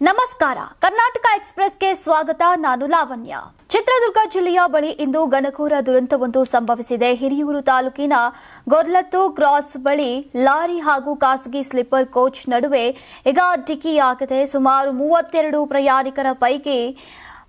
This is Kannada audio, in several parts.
ನಮಸ್ಕಾರ. ಕರ್ನಾಟಕ ಎಕ್ಸ್ಪ್ರೆಸ್ಗೆ ಸ್ವಾಗತ. ನಾನು ಲಾವಣ್ಯ. ಚಿತ್ರದುರ್ಗ ಜಿಲ್ಲೆಯ ಬಳಿ ಇಂದು ಘನಘೋರ ದುರಂತವೊಂದು ಸಂಭವಿಸಿದೆ. ಹಿರಿಯೂರು ತಾಲೂಕಿನ ಗೊರ್ಲತ್ತು ಕ್ರಾಸ್ ಬಳಿ ಲಾರಿ ಹಾಗೂ ಖಾಸಗಿ ಸ್ಲಿಪ್ಪರ್ ಕೋಚ್ ನಡುವೆ ಈಗ ಡಿಕ್ಕಿಯಾಗಿದೆ ಸುಮಾರು ಮೂವತ್ತೆರಡು ಪ್ರಯಾಣಿಕರ ಪೈಕಿ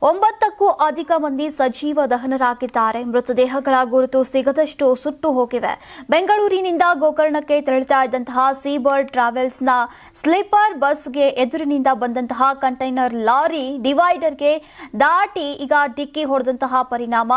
ಒಂಬತ್ತಕ್ಕೂ ಅಧಿಕ ಮಂದಿ ಸಜೀವ ದಹನರಾಗಿದ್ದಾರೆ. ಮೃತದೇಹಗಳ ಗುರುತು ಸಿಗದಷ್ಟು ಸುಟ್ಟು ಹೋಗಿವೆ. ಬೆಂಗಳೂರಿನಿಂದ ಗೋಕರ್ಣಕ್ಕೆ ತೆರಳುತ್ತಾ ಇದ್ದಂತಹ ಸೀಬರ್ಡ್ ಟ್ರಾವೆಲ್ಸ್ನ ಸ್ಲೀಪರ್ ಬಸ್ಗೆ ಎದುರಿನಿಂದ ಬಂದಂತಹ ಕಂಟೈನರ್ ಲಾರಿ ಡಿವೈಡರ್ಗೆ ದಾಟಿ ಈಗ ಡಿಕ್ಕಿ ಹೊಡೆದಂತಹ ಪರಿಣಾಮ.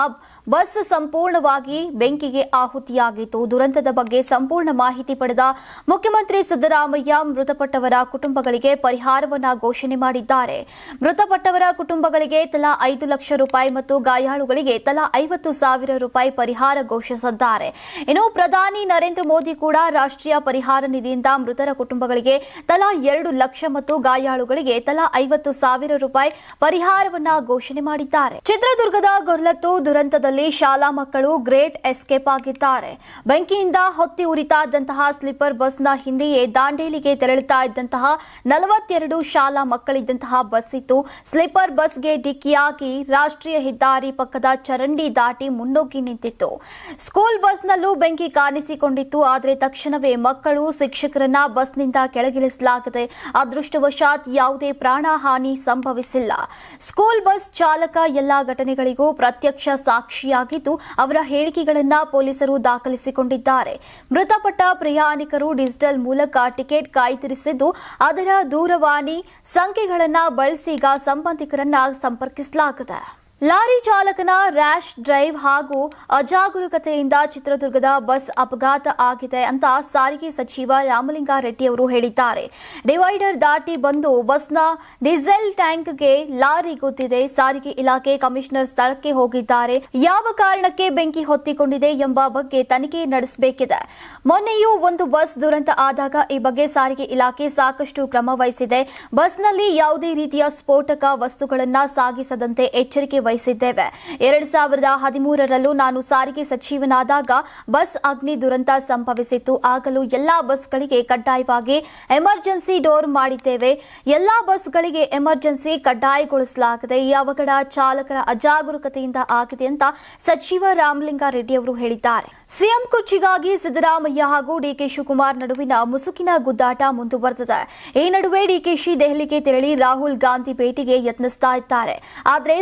ಬಸ್ ಸಂಪೂರ್ಣವಾಗಿ ಬೆಂಕಿಗೆ ಆಹುತಿಯಾಗಿತ್ತು. ದುರಂತದ ಬಗ್ಗೆ ಸಂಪೂರ್ಣ ಮಾಹಿತಿ ಪಡೆದ ಮುಖ್ಯಮಂತ್ರಿ ಸಿದ್ದರಾಮಯ್ಯ ಮೃತಪಟ್ಟವರ ಕುಟುಂಬಗಳಿಗೆ ಪರಿಹಾರವನ್ನ ಘೋಷಣೆ ಮಾಡಿದ್ದಾರೆ. ಮೃತಪಟ್ಟವರ ಕುಟುಂಬಗಳಿಗೆ ತಲಾ ಐದು ಲಕ್ಷ ರೂಪಾಯಿ ಮತ್ತು ಗಾಯಾಳುಗಳಿಗೆ ತಲಾ ಐವತ್ತು ಸಾವಿರ ರೂಪಾಯಿ ಪರಿಹಾರ ಘೋಷಿಸಿದ್ದಾರೆ. ಇನ್ನು ಪ್ರಧಾನಿ ನರೇಂದ್ರ ಮೋದಿ ಕೂಡ ರಾಷ್ಟ್ರೀಯ ಪರಿಹಾರ ನಿಧಿಯಿಂದ ಮೃತರ ಕುಟುಂಬಗಳಿಗೆ ತಲಾ ಎರಡು ಲಕ್ಷ ಮತ್ತು ಗಾಯಾಳುಗಳಿಗೆ ತಲಾ ಐವತ್ತು ಸಾವಿರ ರೂಪಾಯಿ ಪರಿಹಾರವನ್ನ ಘೋಷಣೆ ಮಾಡಿದ್ದಾರೆ. ಚಿತ್ರದುರ್ಗದ ಗೊರ್ಲತ್ತು ದುರಂತದಲ್ಲಿ ಶಾಲಾ ಮಕ್ಕಳು ಗ್ರೇಟ್ ಎಸ್ಕೇಪ್ ಆಗಿದ್ದಾರೆ. ಬೆಂಕಿಯಿಂದ ಹೊತ್ತಿ ಉರಿತಾ ಸ್ಲೀಪರ್ ಬಸ್ನ ಹಿಂದೆಯೇ ದಾಂಡೇಲಿಗೆ ತೆರಳುತ್ತಾ ಇದ್ದಂತಹ ನಲವತ್ತೆರಡು ಶಾಲಾ ಮಕ್ಕಳಿದ್ದಂತಹ ಬಸ್ ಇತ್ತು. ಸ್ಲೀಪರ್ ಬಸ್ಗೆ ಡಿಕ್ಕಿಯಾಗಿ ರಾಷ್ಟ್ರೀಯ ಹೆದ್ದಾರಿ ಪಕ್ಕದ ಚರಂಡಿ ದಾಟಿ ಮುನ್ನುಗ್ಗಿ ನಿಂತಿತ್ತು. ಸ್ಕೂಲ್ ಬಸ್ನಲ್ಲೂ ಬೆಂಕಿ ಕಾಣಿಸಿಕೊಂಡಿತ್ತು. ಆದರೆ ತಕ್ಷಣವೇ ಮಕ್ಕಳು, ಶಿಕ್ಷಕರನ್ನ ಬಸ್ನಿಂದ ಕೆಳಗಿಳಿಸಲಾಗಿದೆ ಅದೃಷ್ಟವಶಾತ್ ಯಾವುದೇ ಪ್ರಾಣಹಾನಿ ಸಂಭವಿಸಿಲ್ಲ. ಸ್ಕೂಲ್ ಬಸ್ ಚಾಲಕ ಎಲ್ಲಾ ಘಟನೆಗಳಿಗೂ ಪ್ರತ್ಯಕ್ಷ ಸಾಕ್ಷಿಯಾಗಿದ್ದು, ಅವರ ಹೇಳಿಕೆಗಳನ್ನು ಪೊಲೀಸರು ದಾಖಲಿಸಿಕೊಂಡಿದ್ದಾರೆ. ಮೃತಪಟ್ಟ ಪ್ರಯಾಣಿಕರು ಡಿಜಿಟಲ್ ಮೂಲಕ ಟಿಕೆಟ್ ಕಾಯ್ದಿರಿಸಿದ್ದು, ಅದರ ದೂರವಾಣಿ ಸಂಖ್ಯೆಗಳನ್ನು ಬಳಸಿ ಈಗ ಸಂಬಂಧಿಕರನ್ನ ಸಂಪರ್ಕಿಸಲಾಗಿದೆ. ಲಾರಿ ಚಾಲಕನ ರ್ಯಾಶ್ ಡ್ರೈವ್ ಹಾಗೂ ಅಜಾಗರೂಕತೆಯಿಂದ ಚಿತ್ರದುರ್ಗದ ಬಸ್ ಅಪಘಾತ ಆಗಿದೆ ಅಂತ ಸಾರಿಗೆ ಸಚಿವ ರಾಮಲಿಂಗಾರೆಡ್ಡಿ ಅವರು ಹೇಳಿದ್ದಾರೆ. ಡಿವೈಡರ್ ದಾಟಿ ಬಂದು ಬಸ್ನ ಡೀಸೆಲ್ ಟ್ಯಾಂಕ್ಗೆ ಲಾರಿ ಗುದ್ದಿದೆ. ಸಾರಿಗೆ ಇಲಾಖೆ ಕಮಿಷನರ್ ಸ್ಥಳಕ್ಕೆ ಹೋಗಿದ್ದಾರೆ. ಯಾವ ಕಾರಣಕ್ಕೆ ಬೆಂಕಿ ಹೊತ್ತಿಕೊಂಡಿದೆ ಎಂಬ ಬಗ್ಗೆ ತನಿಖೆ ನಡೆಸಬೇಕಿದೆ. ಮೊನ್ನೆಯೂ ಒಂದು ಬಸ್ ದುರಂತ ಆದಾಗ ಈ ಬಗ್ಗೆ ಸಾರಿಗೆ ಇಲಾಖೆ ಸಾಕಷ್ಟು ಕ್ರಮ ವಹಿಸಿದೆ. ಬಸ್ನಲ್ಲಿ ಯಾವುದೇ ರೀತಿಯ ಸ್ಫೋಟಕ ವಸ್ತುಗಳನ್ನು ಸಾಗಿಸದಂತೆ ಎಚ್ಚರಿಕೆ ವಹಿಸಿದ್ದೇವೆ ಎರಡ್ ಸಾವಿರದ ಹದಿಮೂರರಲ್ಲೂ ನಾನು ಸಾರಿಗೆ ಸಚಿವನಾದಾಗ ಬಸ್ ಅಗ್ನಿ ದುರಂತ ಸಂಭವಿಸಿತ್ತು. ಆಗಲೂ ಎಲ್ಲಾ ಬಸ್ಗಳಿಗೆ ಕಡ್ಡಾಯವಾಗಿ ಎಮರ್ಜೆನ್ಸಿ ಡೋರ್ ಮಾಡಿದ್ದೇವೆ. ಎಲ್ಲಾ ಬಸ್ಗಳಿಗೆ ಎಮರ್ಜೆನ್ಸಿ ಕಡ್ಡಾಯಗೊಳಿಸಲಾಗಿದೆ ಈ ಅವಘಡ ಚಾಲಕರ ಅಜಾಗರೂಕತೆಯಿಂದ ಆಗಿದೆ ಅಂತ ಸಚಿವ ರಾಮಲಿಂಗಾರೆಡ್ಡಿ ಅವರು ಹೇಳಿದ್ದಾರೆ. ಸಿಎಂ ಕುರ್ಚಿಗಾಗಿ ಸಿದ್ದರಾಮಯ್ಯ ಹಾಗೂ ಡಿಕೆ ಶಿವಕುಮಾರ್ ನಡುವಿನ ಮುಸುಕಿನ ಗುದ್ದಾಟ ಮುಂದುವರೆದಿದೆ. ಈ ನಡುವೆ ಡಿಕೆಶಿ ದೆಹಲಿಗೆ ತೆರಳಿ ರಾಹುಲ್ ಗಾಂಧಿ ಭೇಟಿಗೆ ಯತ್ನಿಸ್ತಾ ಆದರೆ ಆದರೆ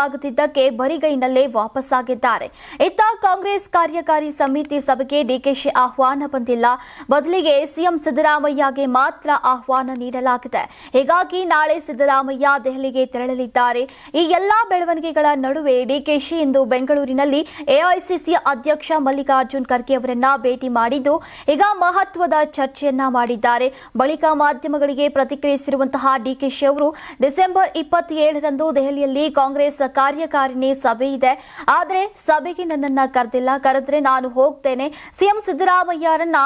ಸಾಧ್ಯವಾಗುತ್ತಿದ್ದಕ್ಕೆ ಬರಿಗೈನಲ್ಲೇ ವಾಪಸ್ಸಾಗಿದ್ದಾರೆ. ಇತ್ತ ಕಾಂಗ್ರೆಸ್ ಕಾರ್ಯಕಾರಿ ಸಮಿತಿ ಸಭೆಗೆ ಡಿಕೆಶಿ ಆಹ್ವಾನ ಬಂದಿಲ್ಲ. ಬದಲಿಗೆ ಸಿಎಂ ಸಿದ್ದರಾಮಯ್ಯಗೆ ಮಾತ್ರ ಆಹ್ವಾನ ನೀಡಲಾಗಿದೆ. ಹೀಗಾಗಿ ನಾಳೆ ಸಿದ್ದರಾಮಯ್ಯ ದೆಹಲಿಗೆ ತೆರಳಲಿದ್ದಾರೆ. ಈ ಎಲ್ಲಾ ಬೆಳವಣಿಗೆಗಳ ನಡುವೆ ಡಿಕೆಶಿ ಇಂದು ಬೆಂಗಳೂರಿನಲ್ಲಿ ಎಐಸಿಸಿ ಅಧ್ಯಕ್ಷ ಮಲ್ಲಿಕಾರ್ಜುನ್ ಖರ್ಗೆ ಅವರನ್ನ ಭೇಟಿ ಮಾಡಿದ್ದು, ಈಗ ಮಹತ್ವದ ಚರ್ಚೆಯನ್ನ ಮಾಡಿದ್ದಾರೆ. ಬಳಿಕ ಮಾಧ್ಯಮಗಳಿಗೆ ಪ್ರತಿಕ್ರಿಯಿಸಿರುವಂತಹ ಡಿಕೆಶಿ ಅವರು, ಡಿಸೆಂಬರ್ ಇಪ್ಪತ್ತೇಳರಂದು ದೆಹಲಿಯಲ್ಲಿ ಕಾಂಗ್ರೆಸ್ ಕಾರ್ಯಕಾರಿಣಿ ಸಭೆ ಇದೆ. ಆದರೆ ಸಭೆಗೆ ನನ್ನನ್ನ ಕರೆದಿಲ್ಲ. ಕರೆದ್ರೆ ನಾನು ಹೋಗ್ತೇನೆ. ಸಿಎಂ ಸಿದ್ದರಾಮಯ್ಯರನ್ನ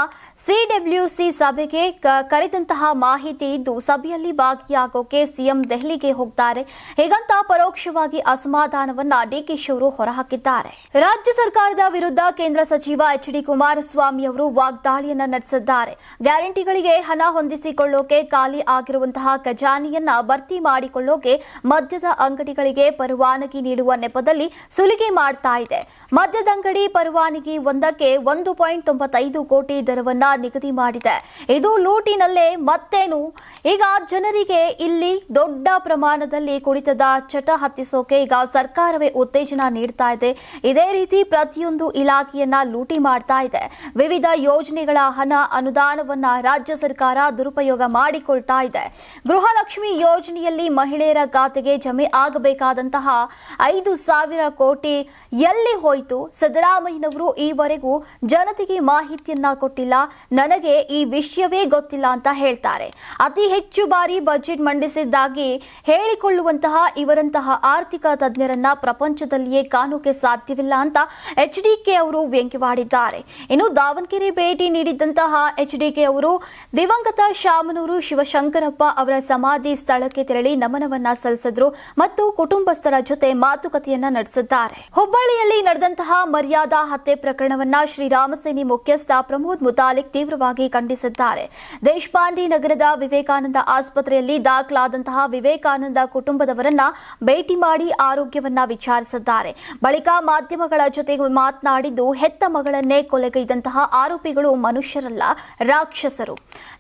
ಸಿಡಬ್ಲ್ಯೂಸಿ ಸಭೆಗೆ ಕರೆದಂತಹ ಮಾಹಿತಿ ಇದ್ದು ಸಭೆಯಲ್ಲಿ ಭಾಗಿಯಾಗೋಕೆ ಸಿಎಂ ದೆಹಲಿಗೆ ಹೋಗ್ತಾರೆ. ಹೀಗಂತ ಪರೋಕ್ಷವಾಗಿ ಅಸಮಾಧಾನವನ್ನ ಡಿಕೆಶಿ ಅವರು ಹೊರಹಾಕಿದ್ದಾರೆ. ರಾಜ್ಯ ಸರ್ಕಾರದ ವಿರುದ್ಧ ಕೇಂದ್ರ ಸಚಿವ ಎಚ್ ಡಿ ಕುಮಾರಸ್ವಾಮಿ ಅವರು ವಾಗ್ದಾಳಿಯನ್ನ ನಡೆಸಿದ್ದಾರೆ. ಗ್ಯಾರಂಟಿಗಳಿಗೆ ಹಣ ಹೊಂದಿಸಿಕೊಳ್ಳೋಕೆ ಖಾಲಿ ಆಗಿರುವಂತಹ ಖಜಾನೆಯನ್ನ ಭರ್ತಿ ಮಾಡಿಕೊಳ್ಳೋಕೆ ಮದ್ಯದ ಅಂಗಡಿಗಳಿಗೆ ಪರವಾನಗಿ ನೀಡುವ ನೆಪದಲ್ಲಿ ಸುಲಿಗೆ ಮಾಡ್ತಾ ಇದೆ. ಮದ್ಯದಂಗಡಿ ಪರವಾನಗಿ ಒಂದಕ್ಕೆ ಒಂದು ಪಾಯಿಂಟ್ ತೊಂಬತ್ತೈದು ಕೋಟಿ ದರವನ್ನ ನಿಗದಿ ಮಾಡಿದೆ. ಇದು ಲೂಟಿನಲ್ಲೇ ಮತ್ತೇನು? ಈಗ ಜನರಿಗೆ ಇಲ್ಲಿ ದೊಡ್ಡ ಪ್ರಮಾಣದಲ್ಲಿ ಕುಡಿತದ ಚಟ ಹತ್ತಿಸೋಕೆ ಈಗ ಸರ್ಕಾರವೇ ಉತ್ತೇಜನ ನೀಡ್ತಾ ಇದೆ. ಇದೇ ರೀತಿ ಪ್ರತಿಯೊಂದು ಇಲಾಖೆಯನ್ನ ಲೂಟಿ ಮಾಡ್ತಾ ಇದೆ. ವಿವಿಧ ಯೋಜನೆಗಳ ಹಣ ಅನುದಾನವನ್ನ ರಾಜ್ಯ ಸರ್ಕಾರ ದುರುಪಯೋಗ ಮಾಡಿಕೊಳ್ತಾ ಇದೆ. ಗೃಹಲಕ್ಷ್ಮಿ ಯೋಜನೆಯಲ್ಲಿ ಮಹಿಳೆಯರ ಖಾತೆಗೆ ಜಮೆ ಆಗಬೇಕಾದಂತಹ ಐದು ಸಾವಿರ ಕೋಟಿ ಎಲ್ಲಿ ಹೋಯಿತು? ಸಿದ್ದರಾಮಯ್ಯನವರು ಈವರೆಗೂ ಜನತೆಗೆ ಮಾಹಿತಿಯನ್ನ ಕೊಟ್ಟಿಲ್ಲ. ನನಗೆ ಈ ವಿಷಯವೇ ಗೊತ್ತಿಲ್ಲ ಅಂತ ಹೇಳ್ತಾರೆ. ಅತಿ ಹೆಚ್ಚು ಬಾರಿ ಬಜೆಟ್ ಮಂಡಿಸಿದ್ದಾಗಿ ಹೇಳಿಕೊಳ್ಳುವಂತಹ ಇವರಂತಹ ಆರ್ಥಿಕ ತಜ್ಞರನ್ನ ಪ್ರಪಂಚದಲ್ಲಿಯೇ ಕಾಣೋಕೆ ಸಾಧ್ಯವಿಲ್ಲ ಅಂತ ಎಚ್ ಡಿಕೆ ಅವರು ವ್ಯಂಗ್ಯವಾಡಿದ್ದಾರೆ. ಇನ್ನು ದಾವಣಗೆರೆ ಭೇಟಿ ನೀಡಿದ್ದಂತಹ ಎಚ್ ಡಿಕೆ ಅವರು ದಿವಂಗತ ಶಾಮನೂರು ಶಿವಶಂಕರಪ್ಪ ಅವರ ಸಮಾಧಿ ಸ್ಥಳಕ್ಕೆ ತೆರಳಿ ನಮನವನ್ನ ಸಲ್ಲಿಸಿದ್ರು ಮತ್ತು ಕುಟುಂಬಸ್ಥರ ಜೊತೆ ಮಾತುಕತೆಯನ್ನ ನಡೆಸಿದ್ದಾರೆ. ಹುಬ್ಬಳ್ಳಿಯಲ್ಲಿ ನಡೆದಂತಹ ಮರ್ಯಾದಾ ಹತ್ಯೆ ಪ್ರಕರಣವನ್ನ ಶ್ರೀರಾಮಸೇನಿ ಮುಖ್ಯಸ್ಥ ಪ್ರಮೋದ್ ಮುತಾಲಿಕ್ ತೀವ್ರವಾಗಿ ಖಂಡಿಸಿದ್ದಾರೆ. ದೇಶಪಾಂಡಿ ನಗರದ ವಿವೇಕಾನಂದ ಆಸ್ಪತ್ರೆಯಲ್ಲಿ ದಾಖಲಾದಂತಹ ವಿವೇಕಾನಂದ ಕುಟುಂಬದವರನ್ನ ಭೇಟಿ ಮಾಡಿ ಆರೋಗ್ಯವನ್ನ ವಿಚಾರಿಸಿದ್ದಾರೆ. ಬಳಿಕ ಮಾಧ್ಯಮಗಳ ಜೊತೆ ಮಾತನಾಡಿದ್ದು, ಹೆತ್ತ ಮಗಳನ್ನೇ ಕೊಲೆಗೈದಂತಹ ಆರೋಪಿಗಳು ಮನುಷ್ಯರಲ್ಲ, ರಾಕ್ಷಸರು.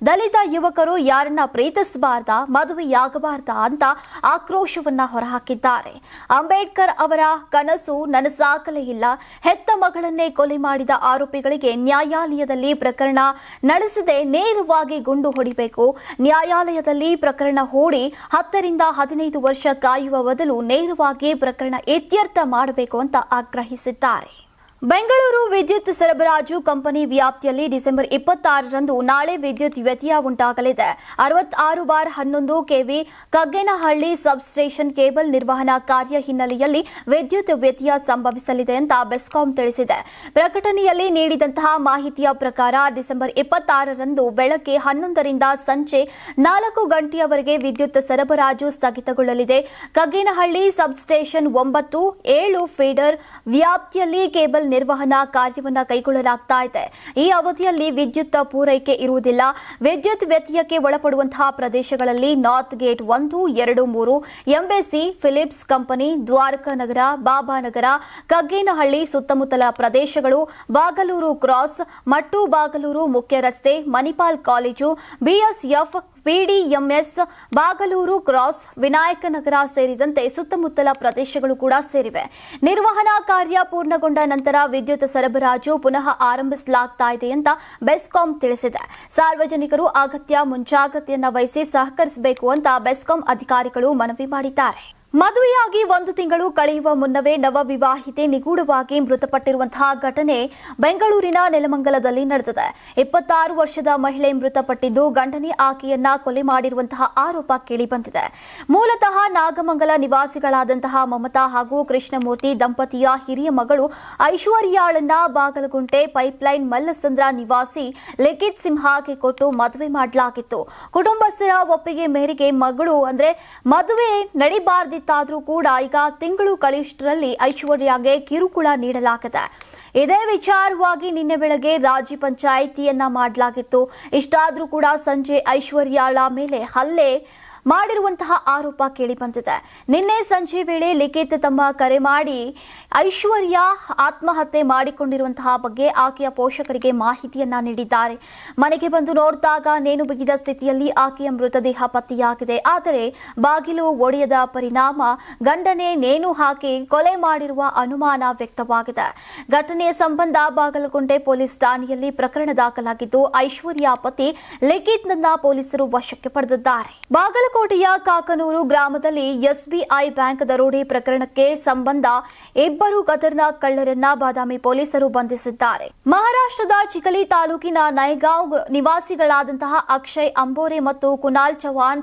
ದಲಿತ ಯುವಕರು ಯಾರನ್ನ ಪ್ರೀತಿಸಬಾರ್ದ, ಮದುವೆಯಾಗಬಾರ್ದ ಅಂತ ಆಕ್ರೋಶವನ್ನ ಹೊರಹಾಕಿದ್ದಾರೆ. ಅಂಬೇಡ್ಕರ್ ಅವರ ಕನಸು ನನಸಾಗಲೇ ಇಲ್ಲ ಹೆತ್ತ ಮಗಳನ್ನೇ ಕೊಲೆ ಮಾಡಿದ ಆರೋಪಿಗಳಿಗೆ ನ್ಯಾಯಾಲಯದಲ್ಲಿ ಪ್ರಕರಣ ನಡೆಸದೆ ನೇರವಾಗಿ ಗುಂಡು ಹೊಡಿಬೇಕು. ನ್ಯಾಯಾಲಯದಲ್ಲಿ ಪ್ರಕರಣ ಹೂಡಿ ಹತ್ತರಿಂದ ಹದಿನೈದು ವರ್ಷ ಕಾಯುವ ಬದಲು ನೇರವಾಗಿ ಪ್ರಕರಣ ಇತ್ಯರ್ಥ ಮಾಡಬೇಕು ಅಂತ ಆಗ್ರಹಿಸಿದ್ದಾರೆ. ಬೆಂಗಳೂರು ವಿದ್ಯುತ್ ಸರಬರಾಜು ಕಂಪನಿ ವ್ಯಾಪ್ತಿಯಲ್ಲಿ ಡಿಸೆಂಬರ್ ಇಪ್ಪತ್ತಾರರಂದು ನಾಳೆ ವಿದ್ಯುತ್ ವ್ಯತ್ಯಯ ಉಂಟಾಗಲಿದೆ. ಅರವತ್ತಾರು ಬಾರ್ ಹನ್ನೊಂದು ಕೆವಿ ಕಗ್ಗೇನಹಳ್ಳಿ ಸಬ್ಸ್ಟೇಷನ್ ಕೇಬಲ್ ನಿರ್ವಹಣಾ ಕಾರ್ಯ ಹಿನ್ನೆಲೆಯಲ್ಲಿ ವಿದ್ಯುತ್ ವ್ಯತ್ಯಯ ಸಂಭವಿಸಲಿದೆ ಅಂತ ಬೆಸ್ಕಾಂ ತಿಳಿಸಿದೆ. ಪ್ರಕಟಣೆಯಲ್ಲಿ ನೀಡಿದಂತಹ ಮಾಹಿತಿಯ ಪ್ರಕಾರ ಡಿಸೆಂಬರ್ ಇಪ್ಪತ್ತಾರರಂದು ಬೆಳಗ್ಗೆ ಹನ್ನೊಂದರಿಂದ ಸಂಜೆ ನಾಲ್ಕು ಗಂಟೆಯವರೆಗೆ ವಿದ್ಯುತ್ ಸರಬರಾಜು ಸ್ಥಗಿತಗೊಳ್ಳಲಿದೆ. ಕಗ್ಗೇನಹಳ್ಳಿ ಸಬ್ಸ್ಟೇಷನ್ ಒಂಬತ್ತು, ಏಳು ಫೀಡರ್ ವ್ಯಾಪ್ತಿಯಲ್ಲಿ ಕೇಬಲ್ ನಿರ್ವಹಣಾ ಕಾರ್ಯವನ್ನು ಕೈಗೊಳ್ಳಲಾಗ್ತಾ ಇದೆ. ಈ ಅವಧಿಯಲ್ಲಿ ವಿದ್ಯುತ್ ಪೂರೈಕೆ ಇರುವುದಿಲ್ಲ. ವಿದ್ಯುತ್ ವ್ಯತ್ಯಯಕ್ಕೆ ಒಳಪಡುವಂತಹ ಪ್ರದೇಶಗಳಲ್ಲಿ ನಾರ್ತ್ ಗೇಟ್ ಒಂದು, ಎರಡು, ಮೂರು embassy Philips company Dwaraka Nagar Babanagar, Kaggenahalli ಸುತ್ತಮುತ್ತಲ ಪ್ರದೇಶಗಳು, ಬಾಗಲೂರು ಕ್ರಾಸ್ ಮಟ್ಟು ಬಾಗಲೂರು ಮುಖ್ಯ ರಸ್ತೆ, Manipal college BSF PDMS Bagalur cross Vinayakanagar ಸೇರಿದಂತೆ ಸುತ್ತಮುತ್ತಲ ಪ್ರದೇಶಗಳು ಕೂಡ ಸೇರಿವೆ. ನಿರ್ವಹಣಾ ಕಾರ್ಯ ಪೂರ್ಣಗೊಂಡ ನಂತರ ವಿದ್ಯುತ್ ಸರಬರಾಜು ಪುನಃ ಆರಂಭಿಸಲಾಗ್ತಾ ಇದೆ ಅಂತ ಬೆಸ್ಕಾಂ ತಿಳಿಸಿದೆ. ಸಾರ್ವಜನಿಕರು ಅಗತ್ಯ ಮುಂಜಾಗ್ರತೆಯನ್ನು ವಹಿಸಿ ಸಹಕರಿಸಬೇಕು ಅಂತ ಬೆಸ್ಕಾಂ ಅಧಿಕಾರಿಗಳು ಮನವಿ ಮಾಡಿದ್ದಾರೆ. ಮದುವೆಯಾಗಿ ಒಂದು ತಿಂಗಳು ಕಳೆಯುವ ಮುನ್ನವೇ ನವವಿವಾಹಿತೆ ನಿಗೂಢವಾಗಿ ಮೃತಪಟ್ಟಿರುವಂತಹ ಘಟನೆ ಬೆಂಗಳೂರಿನ ನೆಲಮಂಗಲದಲ್ಲಿ ನಡೆದಿದೆ. ಇಪ್ಪತ್ತಾರು ವರ್ಷದ ಮಹಿಳೆ ಮೃತಪಟ್ಟಿದ್ದು ಗಂಡನೇ ಆಕೆಯನ್ನ ಕೊಲೆ ಮಾಡಿರುವಂತಹ ಆರೋಪ ಕೇಳಿಬಂದಿದೆ. ಮೂಲತಃ ನಾಗಮಂಗಲ ನಿವಾಸಿಗಳಾದಂತಹ ಮಮತಾ ಹಾಗೂ ಕೃಷ್ಣಮೂರ್ತಿ ದಂಪತಿಯ ಹಿರಿಯ ಮಗಳು ಐಶ್ವರ್ಯಾಳನ್ನ ಬಾಗಲಗುಂಟೆ ಪೈಪ್ಲೈನ್ ಮಲ್ಲಸಂದ್ರ ನಿವಾಸಿ ಲಿಖಿತ್ ಸಿಂಹಾಗೆ ಕೊಟ್ಟು ಮದುವೆ ಮಾಡಲಾಗಿತ್ತು. ಕುಟುಂಬಸ್ಥರ ಒಪ್ಪಿಗೆ ಮೇರೆಗೆ ಮಗಳು ಅಂದ್ರೆ ಮದುವೆ ನಡಿಬಾರ್ದಿತ್ತಾದ್ರೂ ಕೂಡ ಈಗ ತಿಂಗಳು ಕಳಿಷ್ಟರಲ್ಲಿ ಐಶ್ವರ್ಯಗೆ ಕಿರುಕುಳ ನೀಡಲಾಗಿದೆ. ಇದೇ ವಿಚಾರವಾಗಿ ನಿನ್ನೆ ಬೆಳಗ್ಗೆ ರಾಜ್ಯ ಪಂಚಾಯಿತಿಯನ್ನ ಮಾಡಲಾಗಿತ್ತು. ಇಷ್ಟಾದ್ರೂ ಕೂಡ ಸಂಜೆ ಐಶ್ವರ್ಯಾಳ ಮೇಲೆ ಹಲ್ಲೆ ಮಾಡಿರುವಂತಹ ಆರೋಪ ಕೇಳಿಬಂದಿದೆ ನಿನ್ನೆ ಸಂಜೆ ವೇಳೆ ಲಿಖಿತ್ ತಮ್ಮ ಕರೆ ಮಾಡಿ ಐಶ್ವರ್ಯ ಆತ್ಮಹತ್ಯೆ ಮಾಡಿಕೊಂಡಿರುವಂತಹ ಬಗ್ಗೆ ಆಕೆಯ ಪೋಷಕರಿಗೆ ಮಾಹಿತಿಯನ್ನ ನೀಡಿದ್ದಾರೆ. ಮನೆಗೆ ಬಂದು ನೋಡಿದಾಗ ನೇಣು ಬಿಗಿದ ಸ್ಥಿತಿಯಲ್ಲಿ ಆಕೆಯ ಮೃತದೇಹ ಪತ್ತೆಯಾಗಿದೆ. ಆದರೆ ಬಾಗಿಲು ಒಡೆಯದ ಪರಿಣಾಮ ಗಂಡನೇ ನೇಣು ಹಾಕಿ ಕೊಲೆ ಮಾಡಿರುವ ಅನುಮಾನ ವ್ಯಕ್ತವಾಗಿದೆ. ಘಟನೆಯ ಸಂಬಂಧ ಬಾಗಲಕೋಟೆ ಪೊಲೀಸ್ ಠಾಣೆಯಲ್ಲಿ ಪ್ರಕರಣ ದಾಖಲಾಗಿದ್ದು, ಐಶ್ವರ್ಯ ಪತಿ ಲಿಖಿತ್ನನ್ನ ಪೊಲೀಸರು ವಶಕ್ಕೆ ಪಡೆದಿದ್ದಾರೆ. ಬಾಗಲಕೋಟೆಯ ಕಾಕನೂರು ಗ್ರಾಮದಲ್ಲಿ ಎಸ್ಬಿಐ ಬ್ಯಾಂಕ್ ದರೋಡೆ ಪ್ರಕರಣಕ್ಕೆ ಸಂಬಂಧ ಇಬ್ಬರು ಗದರ್ನ ಕಳ್ಳರನ್ನ ಬಾದಾಮಿ ಪೊಲೀಸರು ಬಂಧಿಸಿದ್ದಾರೆ. ಮಹಾರಾಷ್ಟ್ರದ ಚಿಕಲಿ ತಾಲೂಕಿನ ನೈಗಾಂವ್ ನಿವಾಸಿಗಳಾದಂತಹ ಅಕ್ಷಯ್ ಅಂಬೋರೆ ಮತ್ತು ಕುನಾಲ್ ಚೌಹಾಣ್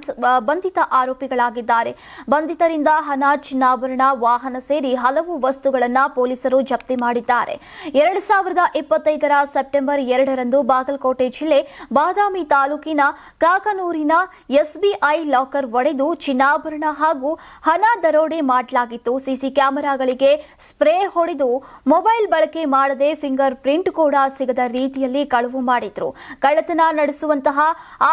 ಬಂಧಿತ ಆರೋಪಿಗಳಾಗಿದ್ದಾರೆ. ಬಂಧಿತರಿಂದ ಹಣ, ಚಿನ್ನಾಭರಣ, ವಾಹನ ಸೇರಿ ಹಲವು ವಸ್ತುಗಳನ್ನ ಪೊಲೀಸರು ಜಪ್ತಿ ಮಾಡಿದ್ದಾರೆ. ಎರಡ್ ಸಾವಿರದ ಇಪ್ಪತ್ತೈದರ ಸೆಪ್ಟೆಂಬರ್ ಎರಡರಂದು ಬಾಗಲಕೋಟೆ ಜಿಲ್ಲೆ ಬಾದಾಮಿ ತಾಲೂಕಿನ ಕಾಕನೂರಿನ ಎಸ್ಬಿಐ ಲಾಕರ್ ಒಡೆದು ಚಿನ್ನಾಭರಣ ಹಾಗೂ ಹಣ ದರೋಡೆ ಮಾಡಲಾಗಿತ್ತು. ಸಿಸಿ ಕ್ಯಾಮೆರಾಗಳಿಗೆ ಸ್ಪ್ರೇ ಹೊಡೆದು ಮೊಬೈಲ್ ಬಳಕೆ ಮಾಡದೆ ಫಿಂಗರ್ ಪ್ರಿಂಟ್ ಕೂಡ ಸಿಗದ ರೀತಿಯಲ್ಲಿ ಕಳವು ಮಾಡಿದ್ರು. ಕಳ್ಳತನ ನಡೆಸುವಂತಹ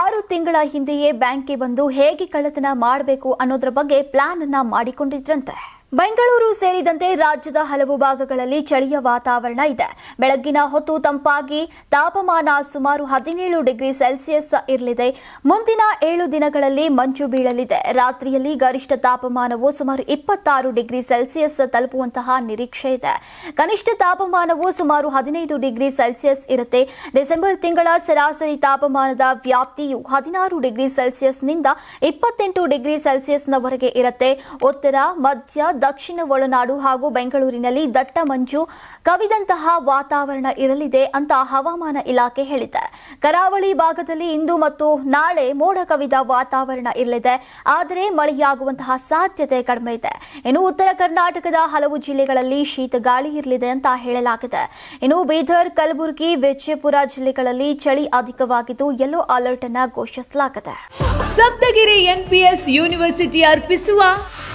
ಆರು ತಿಂಗಳ ಹಿಂದೆಯೇ ಬ್ಯಾಂಕ್ಗೆ ಬಂದು ಹೇಗೆ ಕಳ್ಳತನ ಮಾಡಬೇಕು ಅನ್ನೋದ್ರ ಬಗ್ಗೆ ಪ್ಲಾನ್ ಅನ್ನ ಮಾಡಿಕೊಂಡಿದ್ರಂತೆ. ಬೆಂಗಳೂರು ಸೇರಿದಂತೆ ರಾಜ್ಯದ ಹಲವು ಭಾಗಗಳಲ್ಲಿ ಚಳಿಯ ವಾತಾವರಣ ಇದೆ. ಬೆಳಗ್ಗಿನ ಹೊತ್ತು ತಂಪಾಗಿ, ತಾಪಮಾನ ಸುಮಾರು ಹದಿನೇಳು ಡಿಗ್ರಿ ಸೆಲ್ಸಿಯಸ್ ಇರಲಿದೆ. ಮುಂದಿನ ಏಳು ದಿನಗಳಲ್ಲಿ ಮಂಜು ಬೀಳಲಿದೆ. ರಾತ್ರಿಯಲ್ಲಿ ಗರಿಷ್ಠ ತಾಪಮಾನವು ಸುಮಾರು ಇಪ್ಪತ್ತಾರು ಡಿಗ್ರಿ ಸೆಲ್ಸಿಯಸ್ ತಲುಪುವಂತಹ ನಿರೀಕ್ಷೆ ಇದೆ. ಕನಿಷ್ಠ ತಾಪಮಾನವು ಸುಮಾರು ಹದಿನೈದು ಡಿಗ್ರಿ ಸೆಲ್ಸಿಯಸ್ ಇರುತ್ತೆ. ಡಿಸೆಂಬರ್ ತಿಂಗಳ ಸರಾಸರಿ ತಾಪಮಾನದ ವ್ಯಾಪ್ತಿಯು ಹದಿನಾರು ಡಿಗ್ರಿ ಸೆಲ್ಸಿಯಸ್ನಿಂದ ಇಪ್ಪತ್ತೆಂಟು ಡಿಗ್ರಿ ಸೆಲ್ಸಿಯಸ್ನವರೆಗೆ ಇರುತ್ತೆ. ಉತ್ತರ, ಮಧ್ಯ ದಕ್ಷಿಣ ಒಳನಾಡು ಹಾಗೂ ಬೆಂಗಳೂರಿನಲ್ಲಿ ದಟ್ಟ ಮಂಜು ಕವಿದಂತಹ ವಾತಾವರಣ ಇರಲಿದೆ ಅಂತ ಹವಾಮಾನ ಇಲಾಖೆ ಹೇಳಿದೆ. ಕರಾವಳಿ ಭಾಗದಲ್ಲಿ ಇಂದು ಮತ್ತು ನಾಳೆ ಮೋಡ ಕವಿದ ವಾತಾವರಣ ಇರಲಿದೆ. ಆದರೆ ಮಳೆಯಾಗುವಂತಹ ಸಾಧ್ಯತೆ ಕಡಿಮೆ ಇದೆ. ಇನ್ನು ಉತ್ತರ ಕರ್ನಾಟಕದ ಹಲವು ಜಿಲ್ಲೆಗಳಲ್ಲಿ ಶೀತ ಗಾಳಿ ಇರಲಿದೆ ಅಂತ ಹೇಳಲಾಗಿದೆ. ಇನ್ನು ಬೀದರ್, ಕಲಬುರಗಿ, ವಿಜಯಪುರ ಜಿಲ್ಲೆಗಳಲ್ಲಿ ಚಳಿ ಅಧಿಕವಾಗಿದ್ದು ಯೆಲ್ಲೋ ಅಲರ್ಟ್ ಅನ್ನು ಘೋಷಿಸಲಾಗಿದೆ. ಸಪ್ತಗಿರಿ ಎನ್ಪಿಎಸ್ ಯೂನಿವರ್ಸಿಟಿ ಅರ್ಪಿಸುವ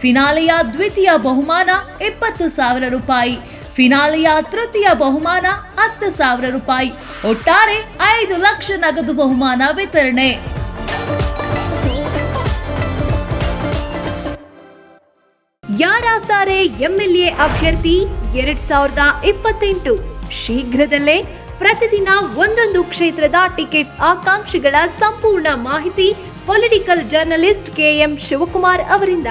ಫಿನಾಲೆಯ ದ್ವಿತೀಯ ಬಹುಮಾನ ಇಪ್ಪತ್ತು ಸಾವಿರ ರೂಪಾಯಿ. ಫಿನಾಲೆಯ ತೃತೀಯ ಬಹುಮಾನ ಹತ್ತು ಸಾವಿರ ರೂಪಾಯಿ. ಒಟ್ಟಾರೆ ಐದು ಲಕ್ಷ ನಗದು ಬಹುಮಾನ ವಿತರಣೆ. ಯಾರಾಗ್ತಾರೆ ಎಂಎಲ್ಎ ಅಭ್ಯರ್ಥಿ ಎರಡ್ ಸಾವಿರದ ಇಪ್ಪತ್ತೆಂಟು. ಶೀಘ್ರದಲ್ಲೇ ಪ್ರತಿದಿನ ಒಂದೊಂದು ಕ್ಷೇತ್ರದ ಟಿಕೆಟ್ ಆಕಾಂಕ್ಷಿಗಳ ಸಂಪೂರ್ಣ ಮಾಹಿತಿ ಪೊಲಿಟಿಕಲ್ ಜರ್ನಲಿಸ್ಟ್ ಕೆಎಂ ಶಿವಕುಮಾರ್ ಅವರಿಂದ.